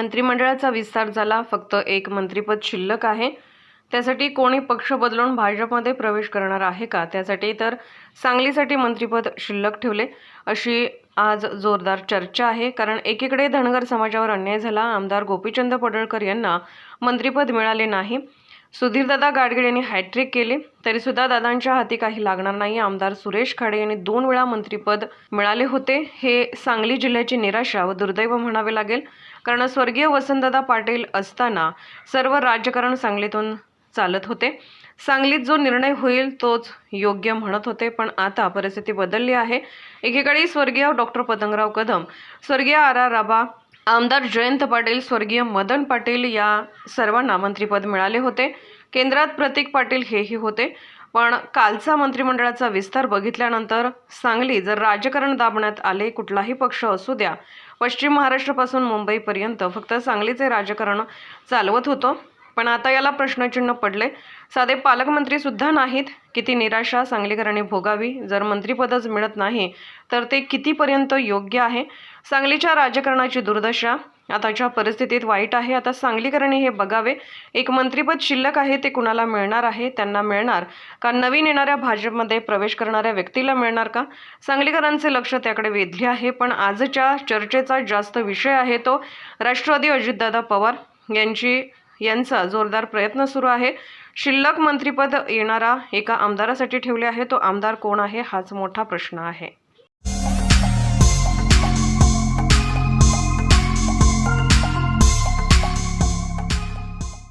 मंत्रिमंडळाचा विस्तार झाला. फक्त एक मंत्रिपद शिल्लक आहे. त्यासाठी कोणी पक्ष बदलून भाजपमध्ये प्रवेश करणार आहे का? त्यासाठी तर सांगलीसाठी मंत्रिपद शिल्लक ठेवले. अशी आज जोरदार चर्चा आहे. कारण एकीकडे धनगर समाजावर अन्याय झाला. आमदार गोपीचंद पडळकर यांना मंत्रिपद मिळाले नाही. सुधीरदादा गाडगीळ यांनी हॅट्रिक केली. तरीसुद्धा दादांच्या हाती काही लागणार नाही. आमदार सुरेश खाडे यांनी दोन वेळा मंत्रिपद मिळाले होते. हे सांगली जिल्ह्याची निराशा व दुर्दैव म्हणावे लागेल. कारण स्वर्गीय वसंतदादा पाटील असताना सर्व राजकारण सांगलीतून चालत होते. सांगलीत जो निर्णय होईल तोच योग्य म्हणत होते. पण आता परिस्थिती बदलली आहे. एकीकडे स्वर्गीय डॉक्टर पतंगराव कदम स्वर्गीय आर आर राबा आमदार जयंत पाटील स्वर्गीय मदन पाटील या सर्वांना मंत्रिपद मिळाले होते. केंद्रात प्रतीक पाटील हेही होते. पण कालचा मंत्रिमंडळाचा विस्तार बघितल्यानंतर सांगली जर राजकारण दाबण्यात आले कुठलाही पक्ष असू द्या. पश्चिम महाराष्ट्रापासून मुंबईपर्यंत फक्त सांगलीचे राजकारण चालवत होतं. पण आता याला प्रश्नचिन्ह पडले. साधे पालकमंत्रीसुद्धा नाहीत. किती निराशा सांगलीकरांनी भोगावी. जर मंत्रिपदच मिळत नाही तर ते कितीपर्यंत योग्य आहे? सांगलीच्या राजकारणाची दुर्दशा. आताच्या परिस्थितीत वाईट आहे. आता सांगलीकरांनी हे बघावे. एक मंत्रिपद शिल्लक आहे ते कुणाला मिळणार आहे? त्यांना मिळणार का? नवीन येणाऱ्या भाजपमध्ये प्रवेश करणाऱ्या व्यक्तीला मिळणार का? सांगलीकरांचे लक्ष त्याकडे वेधले आहे पण आजच्या चर्चेचा जास्त विषय आहे तो राष्ट्रवादी अजितदादा पवार यांची यांचा जोरदार प्रयत्न सुरू आहे. शिल्लक मंत्रिपद येणारा एका आमदारासाठी ठेवले आहे. तो आमदार कोण आहे? हाच मोठा प्रश्न आहे.